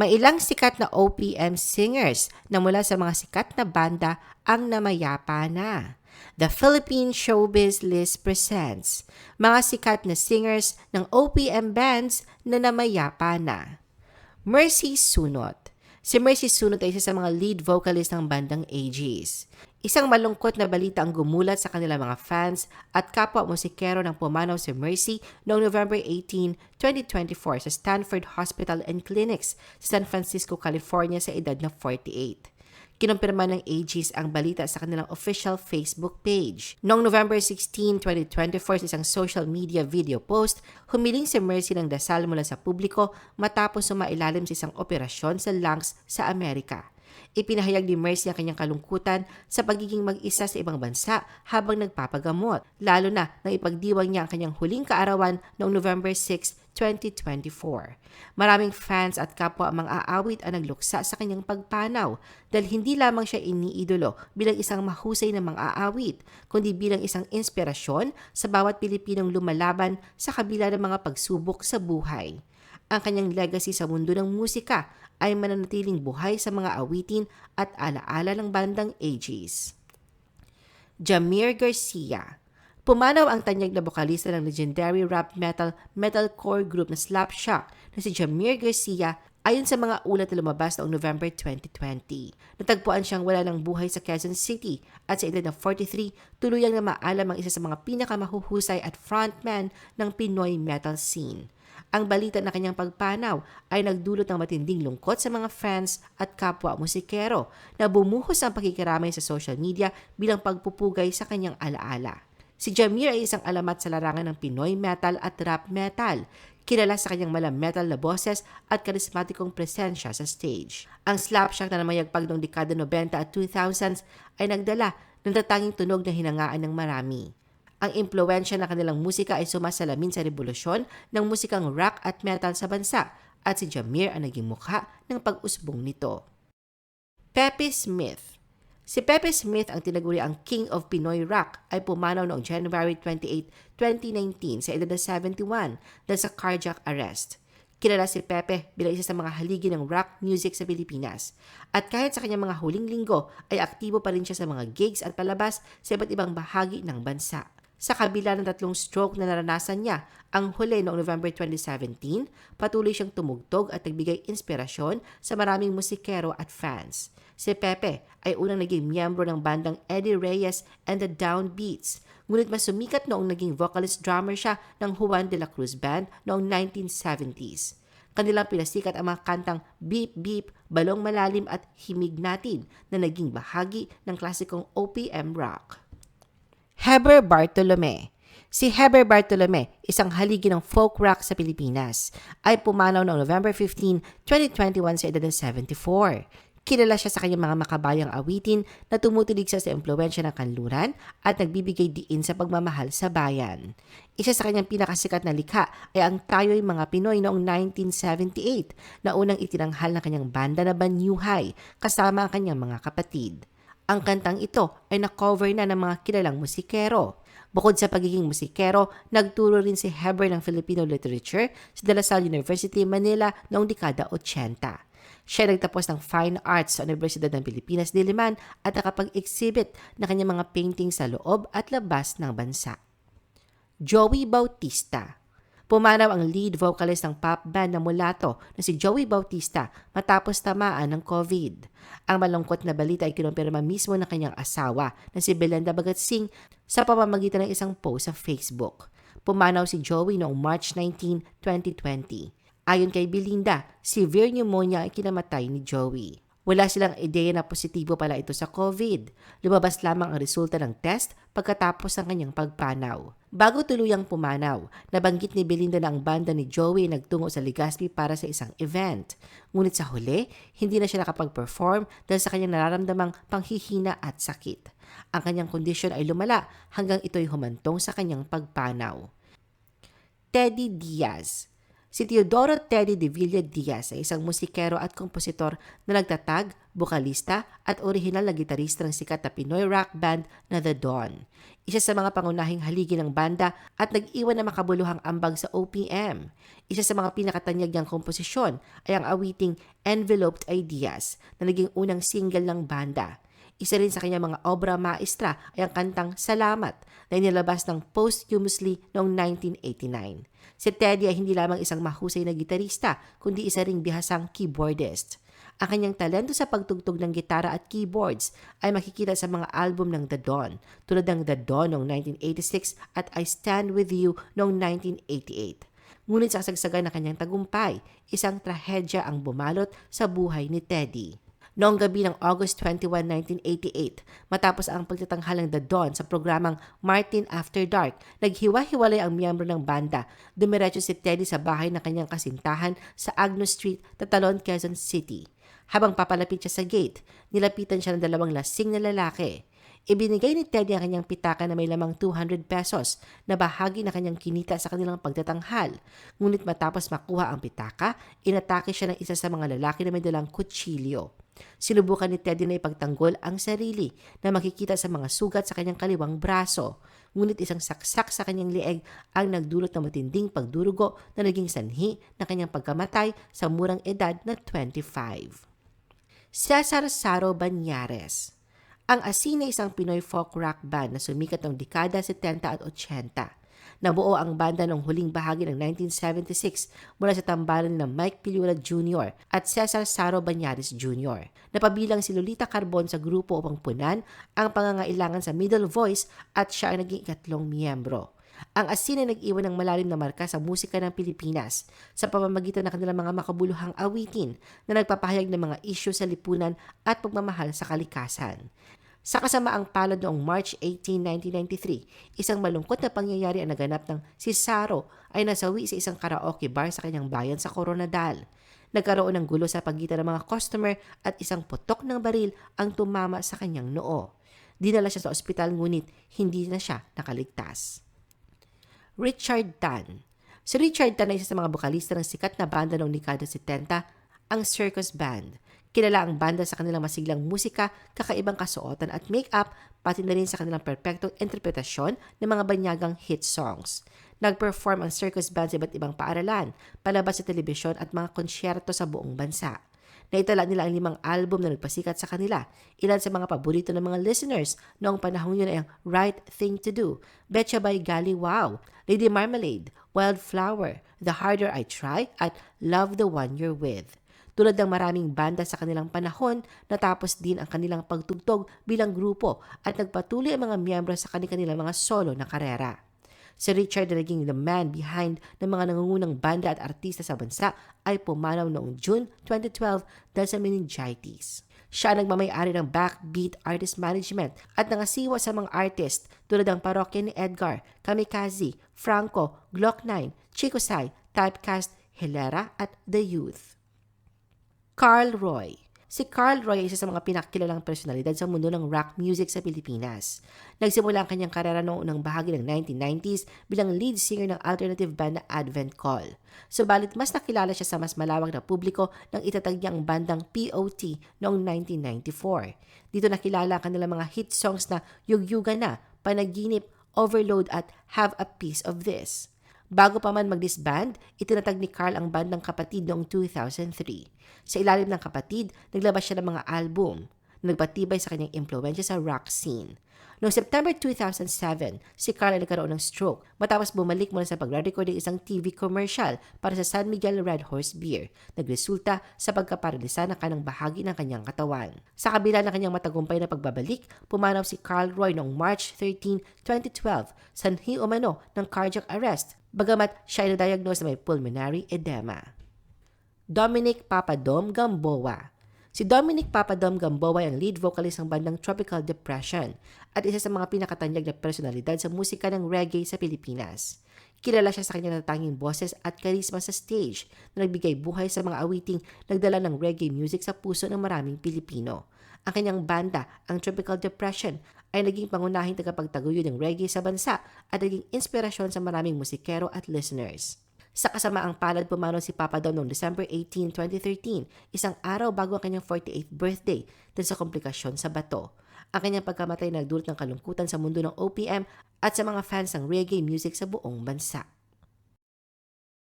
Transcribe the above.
May ilang sikat na OPM singers na mula sa mga sikat na banda ang namayapa na. The Philippine Showbiz List presents mga sikat na singers ng OPM bands na namayapa na. Mercy Sunot Si Mercy Sunot ay isa sa mga lead vocalist ng bandang AGs. Isang malungkot na balita ang gumulat sa kanilang mga fans at kapwa musikero ng pumanaw si Mercy noong November 18, 2024 sa Stanford Hospital and Clinics sa San Francisco, California sa edad na 48 kinumpirma ng AGs ang balita sa kanilang official Facebook page. Noong November 16, 2024 sa isang social media video post, humiling si Mercy ng dasal mula sa publiko matapos sumailalim sa isang operasyon sa lungs sa Amerika. Ipinahayag ni Mercy ang kanyang kalungkutan sa pagiging mag-isa sa ibang bansa habang nagpapagamot, lalo na nang ipagdiwang niya ang kanyang huling kaarawan noong November 6, 2024. Maraming fans at kapwa mga aawit ang nagluksa sa kanyang pagpanaw dahil hindi lamang siya iniidolo bilang isang mahusay na mga aawit, kundi bilang isang inspirasyon sa bawat Pilipinong lumalaban sa kabila ng mga pagsubok sa buhay. Ang kanyang legacy sa mundo ng musika ay mananatiling buhay sa mga awitin at alaala ng bandang Ages. Jamir Garcia Pumanaw ang tanyag na bokalista ng legendary rap metal metalcore group na Slapshot na si Jamir Garcia ayon sa mga ulat na lumabas noong November 2020. Natagpuan siyang wala ng buhay sa Quezon City at sa edad na 43, tuluyang na maalam ang isa sa mga pinakamahuhusay at frontman ng Pinoy metal scene. Ang balita na kanyang pagpanaw ay nagdulot ng matinding lungkot sa mga fans at kapwa musikero na bumuhos ang pakikiramay sa social media bilang pagpupugay sa kanyang alaala. Si Jamir ay isang alamat sa larangan ng Pinoy metal at rap metal, kilala sa kanyang malam metal na boses at karismatikong presensya sa stage. Ang slapshot na namayagpag noong dekada 90 at 2000s ay nagdala ng tatanging tunog na hinangaan ng marami. Ang impluensya ng kanilang musika ay sumasalamin sa revolusyon ng musikang rock at metal sa bansa at si Jamir ang naging mukha ng pag-usbong nito. Pepe Smith Si Pepe Smith ang tinaguri ang King of Pinoy Rock ay pumanaw noong January 28, 2019 sa edad na 71 dahil sa cardiac arrest. Kilala si Pepe bilang isa sa mga haligi ng rock music sa Pilipinas. At kahit sa kanyang mga huling linggo ay aktibo pa rin siya sa mga gigs at palabas sa iba't ibang bahagi ng bansa. Sa kabila ng tatlong stroke na naranasan niya, ang huli noong November 2017, patuloy siyang tumugtog at nagbigay inspirasyon sa maraming musikero at fans. Si Pepe ay unang naging miyembro ng bandang Eddie Reyes and the Downbeats, ngunit mas sumikat noong naging vocalist-drummer siya ng Juan de la Cruz Band noong 1970s. Kanilang pinasikat ang mga kantang Beep Beep, Balong Malalim at Himig Natin na naging bahagi ng klasikong OPM rock. Heber Bartolome. Si Heber Bartolome, isang haligi ng folk rock sa Pilipinas, ay pumanaw noong November 15, 2021 sa edad ng 74. Kilala siya sa kanyang mga makabayang awitin na tumutulig sa impluensya ng kanluran at nagbibigay diin sa pagmamahal sa bayan. Isa sa kanyang pinakasikat na likha ay ang Tayo'y Mga Pinoy noong 1978 na unang itinanghal ng kanyang banda na Banyuhay kasama ang kanyang mga kapatid. Ang kantang ito ay na-cover na ng mga kilalang musikero. Bukod sa pagiging musikero, nagturo rin si Heber ng Filipino Literature sa De La Salle University, Manila noong dekada 80. Siya nagtapos ng Fine Arts sa Universidad ng Pilipinas, Diliman at nakapag-exhibit ng kanyang mga painting sa loob at labas ng bansa. Joey Bautista Pumanaw ang lead vocalist ng pop band na mulato na si Joey Bautista matapos tamaan ng COVID. Ang malungkot na balita ay kinumpirma mismo ng kanyang asawa na si Belinda Bagatsing sa pamamagitan ng isang post sa Facebook. Pumanaw si Joey noong March 19, 2020. Ayon kay Belinda, severe pneumonia ay kinamatay ni Joey. Wala silang ideya na positibo pala ito sa COVID. Lumabas lamang ang resulta ng test pagkatapos ng kanyang pagpanaw. Bago tuluyang pumanaw, nabanggit ni Belinda na ang banda ni Joey nagtungo sa Legazpi para sa isang event. Ngunit sa huli, hindi na siya nakapag-perform dahil sa kanyang nararamdamang panghihina at sakit. Ang kanyang kondisyon ay lumala hanggang ito'y humantong sa kanyang pagpanaw. Teddy Diaz Si Teodoro Teddy de Villa Diaz ay isang musikero at kompositor na nagtatag, bukalista at orihinal na gitarista ng sikat na Pinoy rock band na The Dawn. Isa sa mga pangunahing haligi ng banda at nag-iwan na makabuluhang ambag sa OPM. Isa sa mga pinakatanyag niyang komposisyon ay ang awiting Enveloped Ideas na naging unang single ng banda. Isa rin sa kanyang mga obra maestra ay ang kantang Salamat na inilabas ng posthumously noong 1989. Si Teddy ay hindi lamang isang mahusay na gitarista, kundi isa ring bihasang keyboardist. Ang kanyang talento sa pagtugtog ng gitara at keyboards ay makikita sa mga album ng The Dawn, tulad ng The Dawn noong 1986 at I Stand With You noong 1988. Ngunit sa kasagsagan ng kanyang tagumpay, isang trahedya ang bumalot sa buhay ni Teddy. Noong gabi ng August 21, 1988, matapos ang pagtatanghal ng The Dawn sa programang Martin After Dark, naghiwa-hiwalay ang miyembro ng banda. Dumiretso si Teddy sa bahay ng kanyang kasintahan sa Agnos Street, Tatalon, Quezon City. Habang papalapit siya sa gate, nilapitan siya ng dalawang lasing na lalaki. Ibinigay ni Teddy ang kanyang pitaka na may lamang 200 pesos na bahagi na kanyang kinita sa kanilang pagtatanghal. Ngunit matapos makuha ang pitaka, inatake siya ng isa sa mga lalaki na may dalang kutsilyo. Sinubukan ni Teddy na ipagtanggol ang sarili na makikita sa mga sugat sa kanyang kaliwang braso. Ngunit isang saksak sa kanyang lieg ang nagdulot ng matinding pagdurugo na naging sanhi ng kanyang pagkamatay sa murang edad na 25. Cesar Saro Banyares Ang Asin ay isang Pinoy folk rock band na sumikat noong dekada 70 at 80. Nabuo ang banda noong huling bahagi ng 1976 mula sa tambalan ng Mike Pilula Jr. at Cesar Saro Banyares Jr. Napabilang si Lolita Carbon sa grupo upang punan ang pangangailangan sa middle voice at siya ay naging ikatlong miyembro. Ang asin ay nag-iwan ng malalim na marka sa musika ng Pilipinas sa pamamagitan ng kanilang mga makabuluhang awitin na nagpapahayag ng mga isyu sa lipunan at pagmamahal sa kalikasan. Sa kasamaang palad noong March 18, 1993, isang malungkot na pangyayari ang naganap ng si Saro ay nasawi sa isang karaoke bar sa kanyang bayan sa Coronadal. Nagkaroon ng gulo sa pagitan ng mga customer at isang putok ng baril ang tumama sa kanyang noo. Dinala siya sa ospital ngunit hindi na siya nakaligtas. Richard Tan Si Richard Tan ay isa sa mga bokalista ng sikat na banda noong dekada 70, ang Circus Band. Kilala ang banda sa kanilang masiglang musika, kakaibang kasuotan at make-up, pati na rin sa kanilang perpektong interpretasyon ng mga banyagang hit songs. Nag-perform ang circus band sa iba't ibang paaralan, palabas sa telebisyon at mga konsyerto sa buong bansa. Naitala nila ang limang album na nagpasikat sa kanila. Ilan sa mga paborito ng mga listeners noong panahon yun ay ang Right Thing to Do, Betcha by Gali Wow, Lady Marmalade, Wildflower, The Harder I Try, at Love the One You're With. Tulad ng maraming banda sa kanilang panahon, natapos din ang kanilang pagtugtog bilang grupo at nagpatuloy ang mga miyembro sa kanilang mga solo na karera. Si Richard na naging the man behind ng mga nangungunang banda at artista sa bansa ay pumanaw noong June 2012 dahil sa meningitis. Siya ang nagmamayari ng Backbeat Artist Management at nangasiwa sa mga artist tulad ng parokya ni Edgar, Kamikaze, Franco, Glock 9, Chico Sai, Typecast, Hilera at The Youth. Carl Roy. Si Carl Roy ay isa sa mga pinakakilalang personalidad sa mundo ng rock music sa Pilipinas. Nagsimula ang kanyang karera noong unang bahagi ng 1990s bilang lead singer ng alternative band na Advent Call. Subalit mas nakilala siya sa mas malawak na publiko nang itatag niya ang bandang POT noong 1994. Dito nakilala ang kanilang mga hit songs na Yugyuga Na, Panaginip, Overload at Have a Piece of This. Bago pa man mag-disband, itinatag ni Carl ang bandang kapatid noong 2003. Sa ilalim ng kapatid, naglabas siya ng mga album na nagpatibay sa kanyang impluensya sa rock scene. Noong September 2007, si Carl ay nagkaroon ng stroke matapos bumalik mula sa pagre-record ng isang TV commercial para sa San Miguel Red Horse Beer, nagresulta sa pagkaparalisa ng kanang bahagi ng kanyang katawan. Sa kabila ng kanyang matagumpay na pagbabalik, pumanaw si Carl Roy noong March 13, 2012, sanhi umano ng cardiac arrest bagamat siya ay na-diagnose na may pulmonary edema. Dominic Papadom Gamboa Si Dominic Papadom Gamboa ay ang lead vocalist ng bandang Tropical Depression at isa sa mga pinakatanyag na personalidad sa musika ng reggae sa Pilipinas. Kilala siya sa kanyang natanging boses at karisma sa stage na nagbigay buhay sa mga awiting nagdala ng reggae music sa puso ng maraming Pilipino. Ang kanyang banda, ang Tropical Depression, ay naging pangunahing tagapagtaguyod ng reggae sa bansa at naging inspirasyon sa maraming musikero at listeners. Sa kasamaang palad pumanaw si Papa Don noong December 18, 2013, isang araw bago ang kanyang 48th birthday dahil sa komplikasyon sa bato. Ang kanyang pagkamatay nagdulot ng kalungkutan sa mundo ng OPM at sa mga fans ng reggae music sa buong bansa.